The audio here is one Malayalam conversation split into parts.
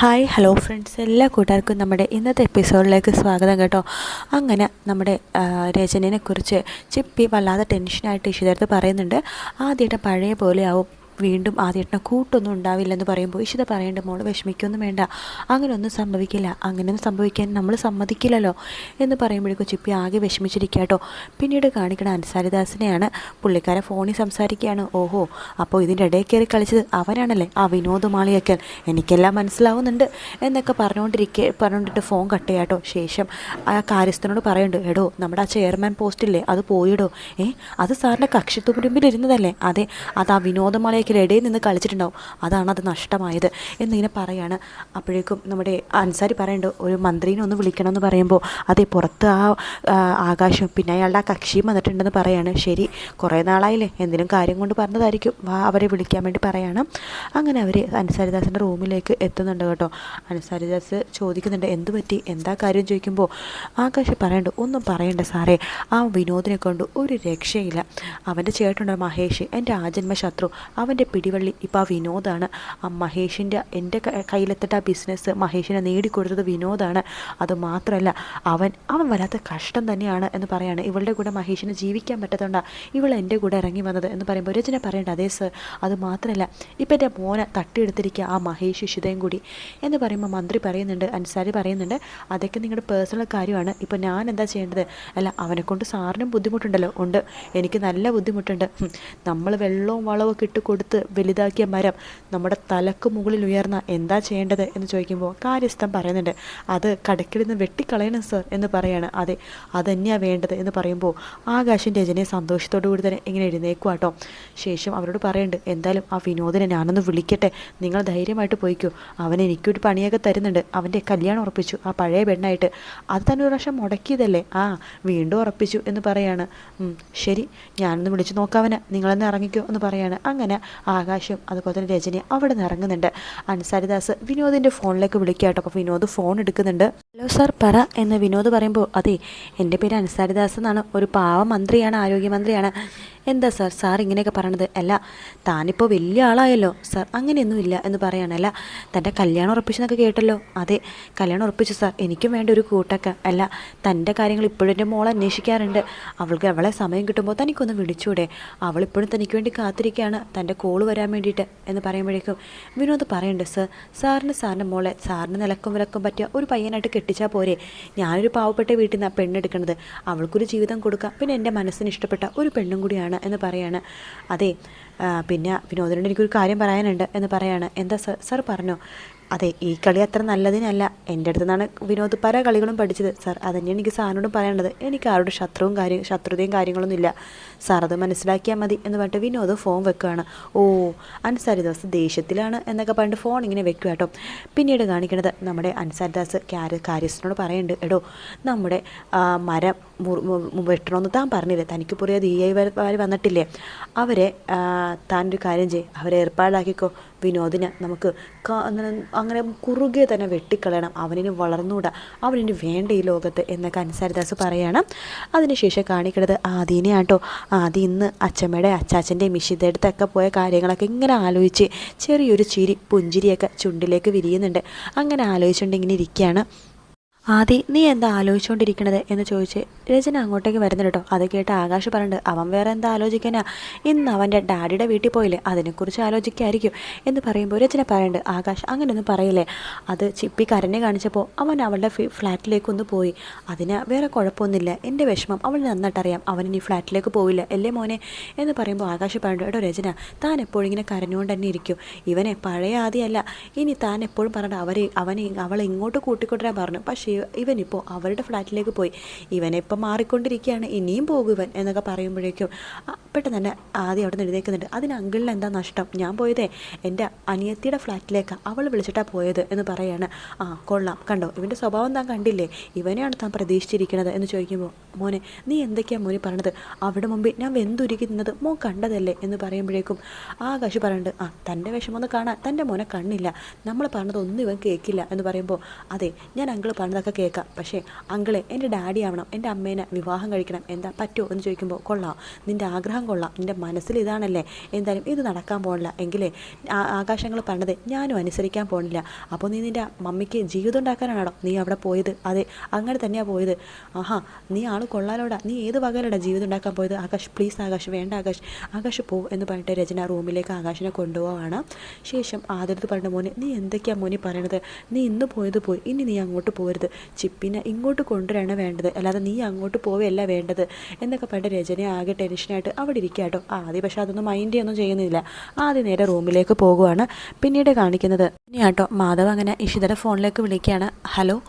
Hi hello friends. എല്ലാ കൂട്ടുകാർക്കും നമ്മുടെ ഇന്നത്തെ എപ്പിസോഡിലേക്ക് സ്വാഗതം കേട്ടോ. അങ്ങനെ നമ്മുടെ രചനയെക്കുറിച്ച് ചിപ്പി വല്ലാതെ ടെൻഷനായിട്ട് ഇഷിതടുത്ത് പറയുന്നുണ്ട്. ആദ്യമായിട്ട് പഴയ പോലെ ആവും വീണ്ടും ആദ്യമായിട്ട് കൂട്ടൊന്നും ഉണ്ടാവില്ലെന്ന് പറയുമ്പോൾ ഇഷിത പറയേണ്ട മോൾ വിഷമിക്കൊന്നും വേണ്ട. അങ്ങനെയൊന്നും സംഭവിക്കില്ല. അങ്ങനെയൊന്നും സംഭവിക്കാൻ നമ്മൾ സമ്മതിക്കില്ലല്ലോ. എന്ന് പറയുമ്പോഴേക്കും ചിപ്പി ആകെ വിഷമിച്ചിരിക്കുക കേട്ടോ. പിന്നീട് കാണിക്കണ അൻസാരിദാസിനെയാണ് പുള്ളിക്കാരൻ ഫോണിൽ സംസാരിക്കുകയാണ്. ഓഹോ അപ്പോൾ ഇതിന്റെ ഇടയിൽ കയറി കളിച്ചത് അവനാണല്ലേ? ആ വിനോദ് മാളിയക്കൽ എനിക്കെല്ലാം മനസ്സിലാവുന്നുണ്ട്. എന്നൊക്കെ പറഞ്ഞുകൊണ്ടിരിക്കെ പറഞ്ഞുകൊണ്ടിട്ട് ഫോൺ കട്ട് ശേഷം ആ കാര്യസ്ഥനോട് പറയുന്നുണ്ട് എടോ നമ്മുടെ ആ ചെയർമാൻ പോസ്റ്റില്ലേ? അത് പോയിടോ. ഏ അത് സാറിന്റെ കക്ഷിത്തുമ്പിലിരുന്നതല്ലേ? അതെ അത് ആ വിനോദ മാളിയക്കൽ ഇടയിൽ നിന്ന് കളിച്ചിട്ടുണ്ടാവും. അതാണ് അത് നഷ്ടമായത്. എന്നിങ്ങനെ പറയാണ്. അപ്പോഴേക്കും നമ്മുടെ അൻസാരി പറയുന്നുണ്ട് ഒരു മന്ത്രിനെ ഒന്ന് വിളിക്കണമെന്ന് പറയുമ്പോൾ അതേ പുറത്ത് ആ ആകാശം പിന്നെ അയാളുടെ ആ കക്ഷിയും വന്നിട്ടുണ്ടെന്ന് പറയാണ്. ശരി കുറേ നാളായില്ലേ എന്തിനും കാര്യം കൊണ്ട് പറഞ്ഞതായിരിക്കും. വാ അവരെ വിളിക്കാൻ വേണ്ടി പറയണം. അങ്ങനെ അവർ അൻസാരിദാസിന്റെ റൂമിലേക്ക് എത്തുന്നുണ്ട് കേട്ടോ. അൻസാരിദാസ് ചോദിക്കുന്നുണ്ട് എന്ത് പറ്റി? എന്താ കാര്യം? ചോദിക്കുമ്പോൾ ആകാശ് പറയണ്ട ഒന്നും പറയണ്ട സാറേ. ആ വിനോദിനെ കൊണ്ട് ഒരു രക്ഷയില്ല. അവന്റെ ചേട്ടനുണ്ട് മഹേഷ്. എന്റെ ആജന്മ ശത്രു. അവന്റെ പിടിവള്ളി ഇപ്പോൾ ആ വിനോദാണ്. ആ മഹേഷിന്റെ എന്റെ കയ്യിലെത്തിട്ട് ആ ബിസിനസ് മഹേഷിനെ നേടിക്കൊടുത്തത് വിനോദാണ്. അതുമാത്രമല്ല അവൻ അവൻ വല്ലാത്ത കഷ്ടം തന്നെയാണ് എന്ന് പറയാണ്. ഇവളുടെ കൂടെ മഹേഷിന് ജീവിക്കാൻ പറ്റാത്തതുകൊണ്ടാണ് ഇവൾ എന്റെ കൂടെ ഇറങ്ങി വന്നത് എന്ന് പറയുമ്പോൾ രചന പറയേണ്ട അതേ സർ അത് മാത്രമല്ല ഇപ്പം എന്റെ മോനെ തട്ടിയെടുത്തിരിക്കുക ആ മഹേഷ് ഇഷിതയും കൂടി എന്ന് പറയുമ്പോൾ മന്ത്രി പറയുന്നുണ്ട് അൻസാരി പറയുന്നുണ്ട്. അതൊക്കെ നിങ്ങളുടെ പേഴ്സണൽ കാര്യമാണ്. ഇപ്പോൾ ഞാൻ എന്താ ചെയ്യേണ്ടത്? അല്ല അവനെ കൊണ്ട് സാറിനും ബുദ്ധിമുട്ടുണ്ടല്ലോ. ഉണ്ട്. എനിക്ക് നല്ല ബുദ്ധിമുട്ടുണ്ട്. നമ്മൾ വെള്ളവും വളവും ഒക്കെ ഇട്ട് കൊടുത്ത് വലുതാക്കിയ മരം നമ്മുടെ തലക്ക് മുകളിൽ ഉയർന്ന എന്താ ചെയ്യേണ്ടത് എന്ന് ചോദിക്കുമ്പോൾ കാര്യസ്ഥൻ പറയുന്നുണ്ട്. അത് കടക്കിൽ നിന്ന് വെട്ടിക്കളയണം സർ എന്ന് പറയാണ്. അതെ അതന്നെയാണ് വേണ്ടത് എന്ന് പറയുമ്പോൾ ആകാശം രചനയെ സന്തോഷത്തോടു കൂടി തന്നെ ഇങ്ങനെ എഴുന്നേക്കുവാട്ടോ ശേഷം അവരോട് പറയുന്നുണ്ട് എന്തായാലും ആ വിനോദിനെ ഞാനൊന്ന് വിളിക്കട്ടെ. നിങ്ങൾ ധൈര്യമായിട്ട് പോയിക്കോ. അവൻ എനിക്കൊരു പണിയൊക്കെ തരുന്നുണ്ട്. അവന്റെ കല്യാണം ഉറപ്പിച്ചു. ആ പഴയ പെണ്ണായിട്ട്. അത് തന്നെ ഒരു പ്രാവശ്യം മുടക്കിയതല്ലേ? ആ വീണ്ടും ഉറപ്പിച്ചു എന്ന് പറയാണ്. ശരി ഞാനൊന്ന് വിളിച്ചു നോക്കാവന നിങ്ങളെന്ന് ഇറങ്ങിക്കോ എന്ന് പറയാണ്. അങ്ങനെ ആകാശം അതുപോലെ തന്നെ രജനി അവിടെ നിന്ന് ഇറങ്ങുന്നുണ്ട്. അൻസാരിദാസ് വിനോദിന്റെ ഫോണിലേക്ക് വിളിക്കുക കേട്ടോ അപ്പോൾ വിനോദ് ഫോൺ എടുക്കുന്നുണ്ട്. ഹലോ സാർ പറ എന്ന് വിനോദ് പറയുമ്പോൾ അതെ എന്റെ പേര് അൻസാരിദാസ് എന്നാണ്. ഒരു പാവ മന്ത്രിയാണ് ആരോഗ്യമന്ത്രിയാണ്. എന്താ സാർ സാർ ഇങ്ങനെയൊക്കെ പറയണത്? അല്ല താനിപ്പോൾ വലിയ ആളായല്ലോ. സാർ അങ്ങനെയൊന്നുമില്ല എന്ന് പറയാണ്. അല്ല തന്റെ കല്യാണം ഉറപ്പിച്ചെന്നൊക്കെ കേട്ടല്ലോ. അതെ കല്യാണം ഉറപ്പിച്ചു സാർ. എനിക്കും വേണ്ട ഒരു കൂട്ടൊക്കെ. അല്ല തന്റെ കാര്യങ്ങൾ ഇപ്പോഴും എന്റെ മോൾ അന്വേഷിക്കാറുണ്ട്. അവൾക്ക് അവളെ സമയം കിട്ടുമ്പോൾ തനിക്കൊന്ന് വിളിച്ചൂടെ. അവളിപ്പോഴും തനിക്ക് വേണ്ടി കാത്തിരിക്കുകയാണ്. തന്റെ കോൾ വരാൻ വേണ്ടിയിട്ട് എന്ന് പറയുമ്പോഴേക്കും വിനോദ് പറയുന്നുണ്ട് സാർ സാറിന് സാറിന്റെ മോളെ സാറിന് നിലക്കും വിലക്കും പറ്റിയ ഒരു പയ്യനായിട്ട് കെട്ടിച്ചാൽ പോരെ. ഞാനൊരു പാവപ്പെട്ട വീട്ടിൽ നിന്നാണ് പെണ്ണെടുക്കണത് അവൾക്കൊരു ജീവിതം കൊടുക്കാം. പിന്നെ എന്റെ മനസ്സിന് ഇഷ്ടപ്പെട്ട ഒരു പെണ്ണും കൂടിയാണ് എന്ന് പറയാണ്. അതെ ആ, പിന്നെ വിനോദനോട് എനിക്കൊരു കാര്യം പറയാനുണ്ട് എന്ന് പറയാണ്. എന്താ സർ സർ പറഞ്ഞോ? അതെ ഈ കളി അത്ര നല്ലതിനല്ല. എന്റെ അടുത്ത് നിന്നാണ് വിനോദ് പല കളികളും പഠിച്ചത്. സാർ അതന്നെയാണ് എനിക്ക് സാറിനോടും പറയാനുള്ളത്. എനിക്ക് ആരുടെ ശത്രുവും കാര്യ ശത്രുതയും കാര്യങ്ങളൊന്നും ഇല്ല. സാർ അത് മനസ്സിലാക്കിയാൽ മതി എന്ന് പറഞ്ഞിട്ട് വിനോദ് ഫോൺ വെക്കുകയാണ്. ഓ അൻസാരിദാസ് ദേഷ്യത്തിലാണ് എന്നൊക്കെ പറഞ്ഞിട്ട് ഫോൺ ഇങ്ങനെ വെക്കുക കേട്ടോ. പിന്നീട് കാണിക്കുന്നത് നമ്മുടെ അൻസാരിദാസ് കാര്യ കാര്യസ്ഥനോട് പറയുന്നുണ്ട്. എടോ നമ്മുടെ മരം വെട്ടണമെന്ന് താൻ പറഞ്ഞില്ലേ? തനിക്ക് പുറിയ ദി ഐ വരെ വന്നിട്ടില്ലേ? അവരെ താനൊരു കാര്യം ചെയ്യ്. അവരെ ഏർപ്പാടാക്കിക്കോ. വിനോദിനെ നമുക്ക് അങ്ങനെ കുറുകെ തന്നെ വെട്ടിക്കളയണം. അവനിന് വളർന്നുകൂടാ. അവനിന് വേണ്ട ഈ ലോകത്ത് എന്നൊക്കെ അൻസാരിദാസ് പറയണം. അതിനുശേഷം കാണിക്കുന്നത് ആദീനെ ആട്ടോ ആദ്യം ഇന്ന് അച്ഛമ്മയുടെ അച്ചാച്ചന്റെയും മിഷിതടുത്തൊക്കെ പോയ കാര്യങ്ങളൊക്കെ ഇങ്ങനെ ആലോചിച്ച് ചെറിയൊരു ചിരി പുഞ്ചിരിയൊക്കെ ചുണ്ടിലേക്ക് വിരിയുന്നുണ്ട്. അങ്ങനെ ആലോചിച്ചുകൊണ്ട് ഇങ്ങനെ ഇരിക്കുകയാണ്. ആദി നീ എന്താ ആലോചിച്ചുകൊണ്ടിരിക്കണത് എന്ന് ചോദിച്ച് രചന അങ്ങോട്ടേക്ക് വരുന്നത് കേട്ടോ. അത് കേട്ട് ആകാശ് പറഞ്ഞിട്ട് അവൻ വേറെ എന്താ ആലോചിക്കാനാ? ഇന്ന് അവന്റെ ഡാഡിയുടെ വീട്ടിൽ പോയില്ലേ? അതിനെക്കുറിച്ച് ആലോചിക്കായിരിക്കും. എന്ന് പറയുമ്പോൾ രചന പറയുന്നുണ്ട് ആകാശ് അങ്ങനെയൊന്നും പറയില്ലേ? അത് ചിപ്പി കരഞ്ഞ് കാണിച്ചപ്പോൾ അവൻ അവളുടെ ഫ്ലാറ്റിലേക്ക് ഫ്ലാറ്റിലേക്കൊന്ന് പോയി. അതിന് വേറെ കുഴപ്പമൊന്നുമില്ല. എന്റെ വിഷമം അവൾ നന്നായിട്ടറിയാം. അവൻ ഇനി ഫ്ലാറ്റിലേക്ക് പോവില്ല. അല്ലേ മോനെ? എന്ന് പറയുമ്പോൾ ആകാശ് പറയുന്നുണ്ട് എടോ രചന താൻ എപ്പോഴും ഇങ്ങനെ കരഞ്ഞുകൊണ്ട് തന്നെ ഇരിക്കും. ഇവനെ പഴയ ആദ്യമല്ല ഇനി താൻ എപ്പോഴും പറഞ്ഞിട്ട് അവരെ അവനെ അവളെ ഇങ്ങോട്ട് കൂട്ടിക്കൊണ്ടുവരാൻ പറഞ്ഞു. പക്ഷേ ഇവനിപ്പോൾ അവരുടെ ഫ്ലാറ്റിലേക്ക് പോയി. ഇവനിപ്പോൾ മാറിക്കൊണ്ടിരിക്കുകയാണ്. ഇനിയും പോകും ഇവൻ എന്നൊക്കെ പറയുമ്പോഴേക്കും പെട്ടെന്ന് തന്നെ ആദ്യം അവിടെ നിന്ന് എഴുന്നേൽക്കുന്നുണ്ട്. അതിന് അങ്കിളിന് എന്താ നഷ്ടം? ഞാൻ പോയതേ എന്റെ അനിയത്തിയുടെ ഫ്ലാറ്റിലേക്ക്. അവൾ വിളിച്ചിട്ടാണ് പോയത് എന്ന് പറയാണ്. ആ കൊള്ളാം. കണ്ടോ ഇവന്റെ സ്വഭാവം താൻ കണ്ടില്ലേ? ഇവനെയാണ് താൻ പ്രതീക്ഷിച്ചിരിക്കുന്നത് എന്ന് ചോദിക്കുമ്പോൾ മോനെ നീ എന്തൊക്കെയാണ് മോനെ പറഞ്ഞത് അവിടെ മുമ്പിൽ ഞാൻ വെന്തുരുക്കി നിന്നത് മോൻ കണ്ടതല്ലേ? എന്ന് പറയുമ്പോഴേക്കും ആകാശ് പറയുന്നുണ്ട് ആ തന്റെ വിഷമമൊന്ന് കാണാൻ തന്റെ മോനെ കണ്ണില്ല. നമ്മൾ പറഞ്ഞതൊന്നും ഇവൻ കേൾക്കില്ല എന്ന് പറയുമ്പോൾ അതെ ഞാൻ അങ്കിൾ പറഞ്ഞത് അതൊക്കെ കേൾക്കാം. പക്ഷേ അങ്കിളെ എന്റെ ഡാഡി ആവണം എന്റെ അമ്മേനെ വിവാഹം കഴിക്കണം എന്താ പറ്റുമോ എന്ന് ചോദിക്കുമ്പോൾ കൊള്ളാം. നിന്റെ ആഗ്രഹം കൊള്ളാം. നിന്റെ മനസ്സിൽ ഇതാണല്ലേ. എന്തായാലും ഇത് നടക്കാൻ പോകണില്ല എങ്കിലേ ആകാശങ്ങൾ പറഞ്ഞത് ഞാനും അനുസരിക്കാൻ പോകണില്ല അപ്പോൾ നീ നിന്റെ മമ്മിക്ക് ജീവിതം ഉണ്ടാക്കാനാണോ നീ അവിടെ പോയത്? അതെ അങ്ങനെ തന്നെയാണ് പോയത്. ആഹാ നീ ആൾ കൊള്ളാലോടാ. നീ ഏത് വകയിലടാ ജീവിതം ഉണ്ടാക്കാൻ പോയത്? ആകാശ് പ്ലീസ് ആകാശ് വേണ്ട ആകാശ്. ആകാശ് പോ എന്ന് പറഞ്ഞിട്ട് രചന റൂമിലേക്ക് ആകാശിനെ കൊണ്ടുപോവാണ്. ശേഷം ആദരത്ത് പറഞ്ഞ മോനെ നീ എന്തൊക്കെയാണ് മോനി പറയണത്? നീ ഇന്ന് പോയത് പോയി. ഇനി നീ അങ്ങോട്ട് പോരുത്. ചിപ്പിനെ ഇങ്ങോട്ട് കൊണ്ടുവരാണ് വേണ്ടത്. അല്ലാതെ നീ അങ്ങോട്ട് പോവുകയല്ല വേണ്ടത്. എന്നൊക്കെ പറഞ്ഞ രചനയെ ആകെ ടെൻഷനായിട്ട് അവിടെ ഇരിക്കുക കേട്ടോ ആദ്യം പക്ഷേ അതൊന്നും മൈൻഡ് ഒന്നും ചെയ്യുന്നില്ല. ആദ്യം നേരെ റൂമിലേക്ക് പോകുവാണ്. പിന്നീട് കാണിക്കുന്നത് ഇനി കേട്ടോ മാധവ് അങ്ങനെ ഇഷിതയുടെ ഫോണിലേക്ക് വിളിക്കുകയാണ്. ഹലോ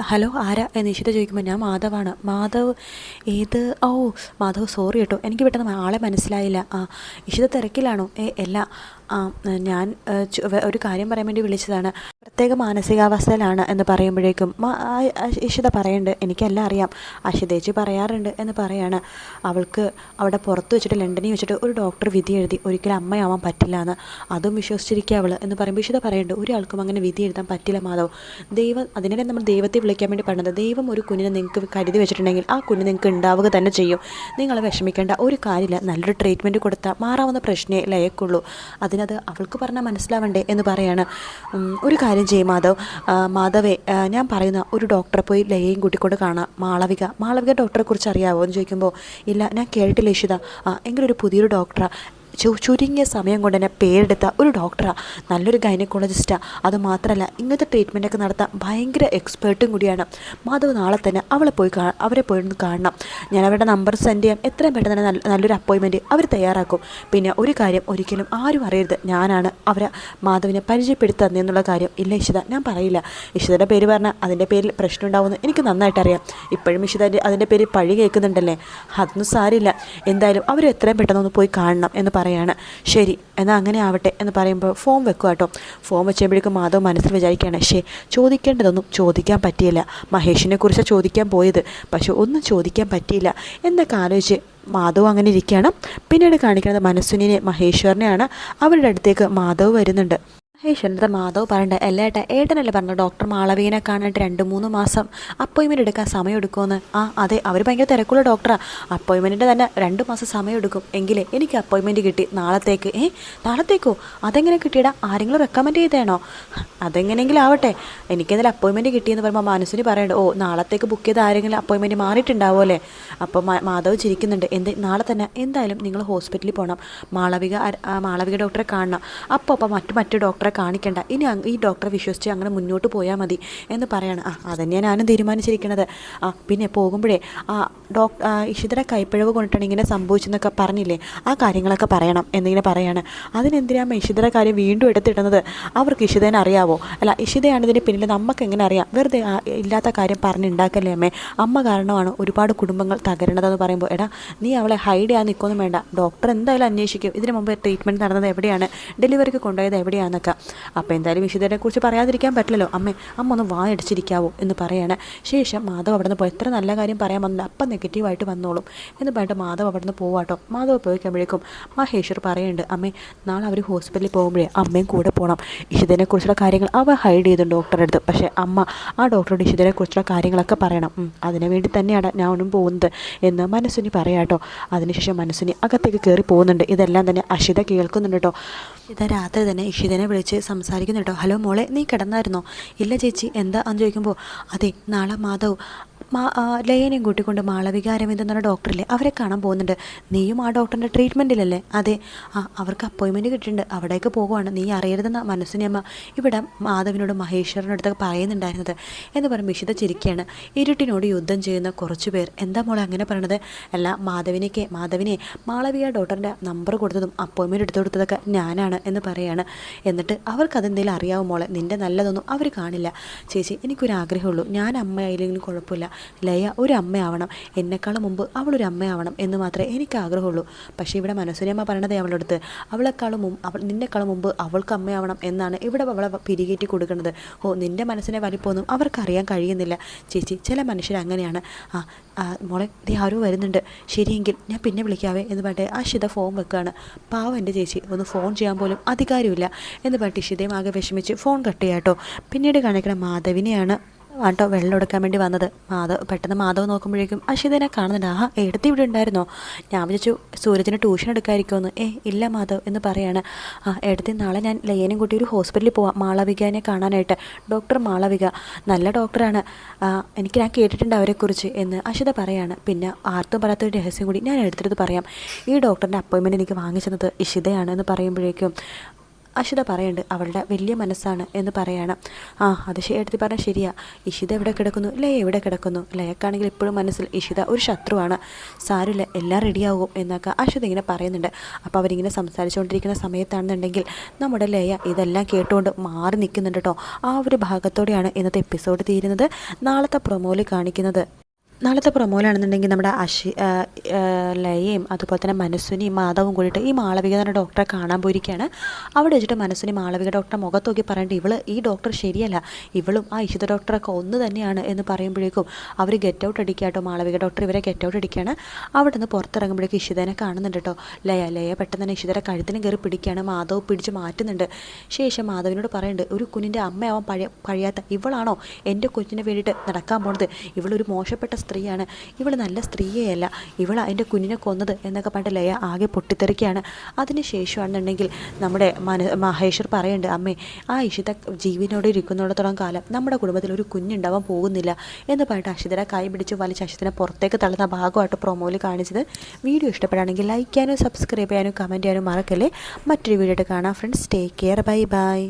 ഹലോ ആരാ? എന്ന് ഇഷിത ചോദിക്കുമ്പോൾ ഞാൻ മാധവാണ്. മാധവ് ഏത്? ഓ മാധവ് സോറി കേട്ടോ. എനിക്ക് പെട്ടെന്ന് ആളെ മനസ്സിലായില്ല. ആ ഇഷിത തിരക്കിലാണോ? ഏ അല്ല. ആ ഞാൻ ഒരു കാര്യം പറയാൻ വേണ്ടി വിളിച്ചതാണ്. പ്രത്യേക മാനസികാവസ്ഥയിലാണ് എന്ന് പറയുമ്പോഴേക്കും ഇഷിത പറയുന്നുണ്ട് എനിക്കെല്ലാം അറിയാം. അഷിതേച്ചി പറയാറുണ്ട് എന്ന് പറയാണ്. അവൾക്ക് അവിടെ പുറത്ത് വെച്ചിട്ട് ലണ്ടനിൽ വെച്ചിട്ട് ഒരു ഡോക്ടർ വിധി എഴുതി ഒരിക്കലും അമ്മയാവാൻ പറ്റില്ല എന്ന്. അതും വിശ്വസിച്ചിരിക്കുക അവൾ എന്ന് പറയുമ്പോൾ ഇഷിത പറയുന്നുണ്ട് ഒരാൾക്കും അങ്ങനെ വിധി എഴുതാൻ പറ്റില്ല മാധവ്. ദൈവം അതിനിടെ നമ്മൾ ദൈവത്തെ വിളിക്കാൻ വേണ്ടി പറഞ്ഞത് ദൈവം ഒരു കുഞ്ഞിനെ നിങ്ങൾക്ക് കരുതി വെച്ചിട്ടുണ്ടെങ്കിൽ ആ കുഞ്ഞ് നിങ്ങൾക്ക് ഉണ്ടാവുക തന്നെ ചെയ്യും. നിങ്ങൾ വിഷമിക്കേണ്ട ഒരു കാര്യമില്ല നല്ലൊരു ട്രീറ്റ്മെന്റ് കൊടുത്താൽ മാറാവുന്ന പ്രശ്നമേ ലയക്കുള്ളൂ അതിനത് അവൾക്ക് പറഞ്ഞാൽ മനസ്സിലാവണ്ടേ എന്ന് പറയാണ്. ഒരു കാര്യം ചെയ്യും മാധവ്. മാധവേ ഞാൻ പറയുന്ന ഒരു ഡോക്ടറെ പോയി ലയയും കൂട്ടിക്കൊണ്ട് കാണാം. മാളവിക. മാളവിക ഡോക്ടറെ കുറിച്ച് അറിയാവോ എന്ന് ചോദിക്കുമ്പോൾ ഇല്ല ഞാൻ കേട്ടില്ല ഇഷിത എങ്കിലൊരു പുതിയൊരു ഡോക്ടറാ. ചു- ചുരുങ്ങിയ സമയം കൊണ്ട് തന്നെ പേരെടുത്ത ഒരു ഡോക്ടറാണ് നല്ലൊരു ഗൈനക്കോളജിസ്റ്റാണ് അതുമാത്രമല്ല ഇങ്ങനത്തെ ട്രീറ്റ്മെന്റൊക്കെ നടത്താൻ ഭയങ്കര എക്സ്പേർട്ടും കൂടിയാണ്. മാധവ് നാളെ തന്നെ അവളെ പോയി അവരെ പോയി കാണണം. ഞാൻ അവരുടെ നമ്പർ സെൻഡ് ചെയ്യാം. എത്രയും പെട്ടെന്ന് തന്നെ നല്ലൊരു അപ്പോയിൻമെന്റ് അവർ തയ്യാറാക്കും. പിന്നെ ഒരു കാര്യം ഒരിക്കലും ആരും അറിയരുത്. ഞാനാണ് അവരെ മാധവിനെ പരിചയപ്പെടുത്തുന്നത് എന്നുള്ള കാര്യം. ഇല്ല ഇഷിത ഞാൻ പറയില്ല. ഇഷിതയുടെ പേര് പറഞ്ഞാൽ അതിന്റെ പേരിൽ പ്രശ്നം ഉണ്ടാവുമെന്ന് എനിക്ക് നന്നായിട്ട് അറിയാം. ഇപ്പോഴും ഇഷിത അതിന്റെ പേര് പഴി കേൾക്കുന്നുണ്ടല്ലേ? അതൊന്നും സാരില്ല എന്തായാലും അവർ എത്രയും പെട്ടെന്ന് ഒന്ന് പോയി കാണണം എന്ന് പറയാണ്. ശരി എന്നാൽ അങ്ങനെ ആവട്ടെ എന്ന് പറയുമ്പോൾ ഫോം വെക്കുക കേട്ടോ. ഫോം വെച്ചപ്പോഴേക്കും മാധവ് മനസ്സിൽ വിചാരിക്കുകയാണ് ശേ ചോദിക്കേണ്ടതൊന്നും ചോദിക്കാൻ പറ്റിയില്ല. മഹേഷിനെ കുറിച്ച് ചോദിക്കാൻ പോയത്. പക്ഷെ ഒന്നും ചോദിക്കാൻ പറ്റിയില്ല എന്നൊക്കെ ആലോചിച്ച് മാധവ് അങ്ങനെ ഇരിക്കുകയാണ്. പിന്നീട് കാണിക്കുന്നത് മനസ്സുനെ മഹേശ്വരനെയാണ്. അവരുടെ അടുത്തേക്ക് മാധവ് വരുന്നുണ്ട്. മഹേശ്വരന്റെ മാധവ് പറയണ്ട അല്ല ഏട്ടാ? ഏട്ടനല്ലേ പറഞ്ഞു ഡോക്ടർ മാളവീനെ കാണാനായിട്ട് രണ്ട് മൂന്ന് മാസം അപ്പോയിൻമെന്റ് എടുക്കാൻ സമയം എടുക്കുമെന്ന് ആ അതെ അവർ ഭയങ്കര തിരക്കുള്ള ഡോക്ടറാണ് അപ്പോയിൻമെന്റിന്റെ തന്നെ രണ്ട് മാസം സമയം എടുക്കും എങ്കിലേ എനിക്ക് അപ്പോയിൻമെന്റ് കിട്ടി. നാളത്തേക്ക്. ഏ നാളത്തേക്കോ? അതെങ്ങനെ കിട്ടിയടാ? ആരെങ്കിലും റെക്കമെൻഡ് ചെയ്തേണോ അതെങ്ങനെയെങ്കിലും ആവട്ടെ. എനിക്കെന്തായാലും അപ്പോയിൻമെന്റ് കിട്ടിയെന്ന് പറയുമ്പോൾ മനസ്സിന് പറയണ്ട ഓ നാളത്തേക്ക് ബുക്ക് ചെയ്ത ആരെങ്കിലും അപ്പോയിൻമെന്റ് മാറിയിട്ടുണ്ടാവുമല്ലേ അപ്പോൾ മാധവ് ചിരിക്കുന്നുണ്ട്. എന്ത് നാളെ തന്നെ? എന്തായാലും നിങ്ങൾ ഹോസ്പിറ്റലിൽ പോകണം മാളവിക മാളവിക ഡോക്ടറെ കാണണം. അപ്പോൾ അപ്പോൾ മറ്റു മറ്റു ഡോക്ടറെ കാണിക്കണ്ട. ഇനി ഈ ഡോക്ടറെ വിശ്വസിച്ച് അങ്ങനെ മുന്നോട്ട് പോയാൽ മതി എന്ന് പറയാണ്. ആ അതന്നെയാണ് ഞാനും തീരുമാനിച്ചിരിക്കുന്നത് ആ പിന്നെ പോകുമ്പോഴേ ആ ഡോക്ടർ ഇഷിതയുടെ കൈപ്പിഴവ് കൊണ്ടിട്ടാണ് ഇങ്ങനെ സംഭവിച്ചെന്നൊക്കെ പറഞ്ഞില്ലേ? ആ കാര്യങ്ങളൊക്കെ പറയണം എന്നിങ്ങനെ പറയാണ്. അതിനെന്തിനാ ഇഷിതയുടെ കാര്യം വീണ്ടും എടുത്തിടുന്നത്? അവർക്ക് ഇഷിതേനെ അറിയാവോ? അല്ല ഇഷിതയാണ് ഇതിന് പിന്നിൽ നമുക്ക് എങ്ങനെ അറിയാം? വെറുതെ ഇല്ലാത്ത കാര്യം പറഞ്ഞുണ്ടാക്കല്ലേ അമ്മേ? അമ്മ കാരണമാണ് ഒരുപാട് കുടുംബങ്ങൾ തകരണതെന്ന് പറയുമ്പോൾ എടാ നീ അവളെ ഹൈഡ് ചെയ്യാൻ നിൽക്കൊന്നും വേണ്ട. ഡോക്ടർ എന്തായാലും അന്വേഷിക്കും. ഇതിനു മുമ്പ് ട്രീറ്റ്മെന്റ് നടന്നത് എവിടെയാണ്? ഡെലിവറിക്ക് കൊണ്ടുപോയത് എവിടെയാണെന്നൊക്കെ അപ്പോൾ എന്തായാലും വിശുദ്ധരെ കുറിച്ച് പറയാതിരിക്കാൻ പറ്റില്ലല്ലോ. അമ്മ അമ്മ ഒന്ന് വായടിച്ചിരിക്കാവോ എന്ന് പറയാണ്. ശേഷം മാധവ് അവിടെ നിന്ന് പോയി എത്ര നല്ല കാര്യം പറയാൻ വന്നില്ല അപ്പം നെഗറ്റീവായിട്ട് വന്നോളും. എന്ന് പറഞ്ഞിട്ട് മാധവ് അവിടെ നിന്ന് പോവാട്ടോ. മാധവ് പോയി കഴിയുമ്പോഴേക്കും മഹേശ്വർ പറയുന്നുണ്ട് അമ്മേ നാളെ അവർ ഹോസ്പിറ്റലിൽ പോകുമ്പോഴേ അമ്മയും കൂടെ പോകണം ഇഷിതനെ കുറിച്ചുള്ള കാര്യങ്ങൾ അവ ഹൈഡ് ചെയ്തു ഡോക്ടറെ അടുത്ത്. പക്ഷേ അമ്മ ആ ഡോക്ടറോട് ഇഷിതനെ കുറിച്ചുള്ള കാര്യങ്ങളൊക്കെ പറയണം. അതിനു വേണ്ടി തന്നെയാണ് ഞാനും പോകുന്നത്. എന്ന് മനസ്സിനി പറയാട്ടോ. അതിനുശേഷം മനസ്സിനി അകത്തേക്ക് കയറി പോകുന്നുണ്ട്. ഇതെല്ലാം തന്നെ അഷിത കേൾക്കുന്നുണ്ട് കേട്ടോ. ഇതാ രാത്രി തന്നെ ഇഷിതനെ വിളിച്ച് സംസാരിക്കുന്നു കേട്ടോ. ഹലോ മോളെ നീ കിടന്നായിരുന്നോ? ഇല്ല ചേച്ചി എന്താ എന്ന് ചോദിക്കുമ്പോൾ അതെ നാളെ മാധവ് മാ ലയനെയും കൂട്ടിക്കൊണ്ട് മാളവിക അരവിന്ദ് എന്ന ഡോക്ടറില്ലേ അവരെ കാണാൻ പോകുന്നുണ്ട്. നീയും ആ ഡോക്ടറിന്റെ ട്രീറ്റ്മെന്റിലല്ലേ അതെ ആ അവർക്ക് അപ്പോയിൻമെന്റ് കിട്ടിയിട്ടുണ്ട്. അവിടേക്ക് പോകുവാണ് നീ അറിയരുതെന്ന മനസ്സിനെയമ്മ ഇവിടെ മാധവിനോട് മഹേശ്വരന്റെ അടുത്തൊക്കെ പറയുന്നുണ്ടായിരുന്നത് എന്ന് പറഞ്ഞ് വിശുദ്ധ ചിരിക്കുകയാണ്. ഇരുട്ടിനോട് യുദ്ധം ചെയ്യുന്ന കുറച്ച് പേർ. എന്താ മോളെ അങ്ങനെ പറയണത്? അല്ല മാധവിനേക്ക് മാധവിനെ മാളവിക ഡോക്ടറിന്റെ നമ്പർ കൊടുത്തതും അപ്പോയിൻമെന്റ് എടുത്തു കൊടുത്തതൊക്കെ ഞാനാണ് എന്ന് പറയുകയാണ് എന്നിട്ട് അവർക്ക് അതെന്തെങ്കിലും അറിയാവും മോളെ? നിന്റെ നല്ലതൊന്നും അവർ കാണില്ല. ചേച്ചി എനിക്കൊരാഗ്രഹമുള്ളൂ. ഞാൻ അമ്മയായില്ലെങ്കിലും കുഴപ്പമില്ല. ലയ ഒരു അമ്മയാവണം. എന്നെക്കാളും മുമ്പ് അവളൊരു അമ്മയാവണം എന്ന് മാത്രമേ എനിക്ക് ആഗ്രഹമുള്ളൂ പക്ഷേ ഇവിടെ മനസ്സുനിയമ്മ പറയണത് അവളുടെ അടുത്ത് അവളെക്കാളും മുമ്പ് അവൾ നിന്നെക്കാളും മുമ്പ് അവൾക്ക് അമ്മയാവണം എന്നാണ് ഇവിടെ അവളെ പിരികേറ്റി കൊടുക്കുന്നത്. ഓ നിന്റെ മനസ്സിനെ വലിപ്പമൊന്നും അവർക്കറിയാൻ കഴിയുന്നില്ല. ചേച്ചി ചില മനുഷ്യർ അങ്ങനെയാണ്. ആ ആ, മോളെ ദേ ആരോ വരുന്നുണ്ട്. ശരിയെങ്കിൽ ഞാൻ പിന്നെ വിളിക്കാവേ എന്ന് പറഞ്ഞിട്ട് ആ ഷിത ഫോൺ വെക്കുകയാണ് പാവം എന്റെ ചേച്ചി. ഒന്ന് ഫോൺ ചെയ്യാൻ പോലും അധികാരമില്ല എന്ന് പറഞ്ഞിട്ട് ഷിതയും ആകെ വിഷമിച്ച് ഫോൺ കട്ട് ചെയ്യാട്ടോ പിന്നീട് കാണിക്കുന്ന മാധവിനെയാണ് ആട്ടോ വെള്ളം എടുക്കാൻ വേണ്ടി വന്നത്. മാധവ് പെട്ടെന്ന് മാധവ് നോക്കുമ്പോഴേക്കും അഷിതനെ കാണുന്നുണ്ട്. ആഹാ എടുത്ത് ഇവിടെ ഉണ്ടായിരുന്നോ? ഞാൻ വിചാരിച്ചു സൂരജിന് ട്യൂഷൻ എടുക്കാതിരിക്കുമെന്ന്. ഏ ഇല്ല മാധവ് എന്ന് പറയാണ്. ആ എടുത്ത് നാളെ ഞാൻ ലയനും കൂട്ടി ഒരു ഹോസ്പിറ്റലിൽ പോവാം. മാളവികനെ കാണാനായിട്ട്. ഡോക്ടർ മാളവിക നല്ല ഡോക്ടറാണ് എനിക്ക് ഞാൻ കേട്ടിട്ടുണ്ട് അവരെക്കുറിച്ച് എന്ന് അശിത പറയാണ്. പിന്നെ ആർത്തും പറയാത്തൊരു രഹസ്യം കൂടി ഞാൻ എടുത്തിട്ട് പറയാം. ഈ ഡോക്ടറിന്റെ അപ്പോയിൻമെന്റ് എനിക്ക് വാങ്ങിച്ചത് ഇഷിതയാണ് എന്ന് പറയുമ്പോഴേക്കും അഷിത പറയുന്നുണ്ട് അവളുടെ വലിയ മനസ്സാണ് എന്ന് പറയണം. ആ അത് ശരി പറഞ്ഞാൽ ശരിയാ. ഇഷിത എവിടെ കിടക്കുന്നു? ലയ എവിടെ കിടക്കുന്നു? ലയക്കാണെങ്കിൽ ഇപ്പോഴും മനസ്സിൽ ഇഷിത ഒരു ശത്രുവാണ്. സാരില്ല എല്ലാം റെഡിയാകും എന്നൊക്കെ അഷിത ഇങ്ങനെ പറയുന്നുണ്ട്. അപ്പോൾ അവരിങ്ങനെ സംസാരിച്ചുകൊണ്ടിരിക്കുന്ന സമയത്താണെന്നുണ്ടെങ്കിൽ നമ്മുടെ ലയ ഇതെല്ലാം കേട്ടുകൊണ്ട് മാറി നിൽക്കുന്നുണ്ട് കേട്ടോ ആ ഒരു ഭാഗത്തോടെയാണ് ഇന്നത്തെ എപ്പിസോഡ് തീരുന്നത്. നാളത്തെ പ്രൊമോയിൽ കാണിക്കുന്നത്. നാളത്തെ പ്രൊമോയിലാണെന്നുണ്ടെങ്കിൽ നമ്മുടെ അശി ലയയും അതുപോലെ തന്നെ മനസ്സുനിയും മാധവും കൂടിയിട്ട് ഈ മാളവിക തന്നെ ഡോക്ടറെ കാണാൻ പോയിരിക്കുകയാണ്. അവിടെ വെച്ചിട്ട് മനസ്സിനി മാളവിക ഡോക്ടറെ മുഖത്ത് നോക്കി പറയേണ്ടത് ഇവൾ ഈ ഡോക്ടർ ശരിയല്ല. ഇവളും ആ ഇഷിത ഡോക്ടറൊക്കെ ഒന്ന് തന്നെയാണ് എന്ന് പറയുമ്പോഴേക്കും അവർ ഗെറ്റ് ഔട്ട് അടിക്കാട്ടോ മാളവിക ഡോക്ടർ ഇവരെ ഗെറ്റ് ഔട്ട് അടിക്കുകയാണ്. അവിടെ നിന്ന് പുറത്തിറങ്ങുമ്പോഴേക്കും ഇഷിതനെ കാണുന്നുണ്ട് കേട്ടോ. ലയ ലയ പെട്ടെന്ന് തന്നെ ഇഷിതരെ കഴുത്തിനും കയറി പിടിക്കുകയാണ്. മാധവ് പിടിച്ച് മാറ്റുന്നുണ്ട്. ശേഷം മാധവിനോട് പറയുന്നുണ്ട് ഒരു കുഞ്ഞിന്റെ അമ്മയാവാൻ പഴയ കഴിയാത്ത ഇവളാണോ? എന്റെ കുഞ്ഞിന് വേണ്ടിയിട്ട് നടക്കാൻ പോണത്. ഇവളൊരു മോശപ്പെട്ട സ്ത്രീയാണ്. ഇവൾ നല്ല സ്ത്രീയല്ല ഇവൾ എന്റെ കുഞ്ഞിനെ കൊന്നത് എന്നൊക്കെ പറഞ്ഞിട്ട് ലയ ആകെ പൊട്ടിത്തെറിക്കുകയാണ്. അതിന് ശേഷമാണെന്നുണ്ടെങ്കിൽ നമ്മുടെ മന മഹേശ്വർ പറയുന്നുണ്ട് അമ്മേ ആ ഇഷിത ജീവനോട് ഇരിക്കുന്നിടത്തോളം കാലം നമ്മുടെ കുടുംബത്തിൽ ഒരു കുഞ്ഞുണ്ടാവാൻ പോകുന്നില്ല എന്ന് പറഞ്ഞിട്ട് അക്ഷിതരെ കൈ പിടിച്ച് വലിച്ച് അക്ഷിതനെ പുറത്തേക്ക് തള്ളുന്ന ഭാഗമായിട്ട് പ്രൊമോയിൽ കാണിച്ചത്. വീഡിയോ ഇഷ്ടപ്പെടുകയാണെങ്കിൽ ലൈക്ക് ചെയ്യാനും സബ്സ്ക്രൈബ് ചെയ്യാനും കമന്റ് ചെയ്യാനും മറക്കല്ലേ. മറ്റൊരു വീഡിയോ കാണാം friends take care bye bye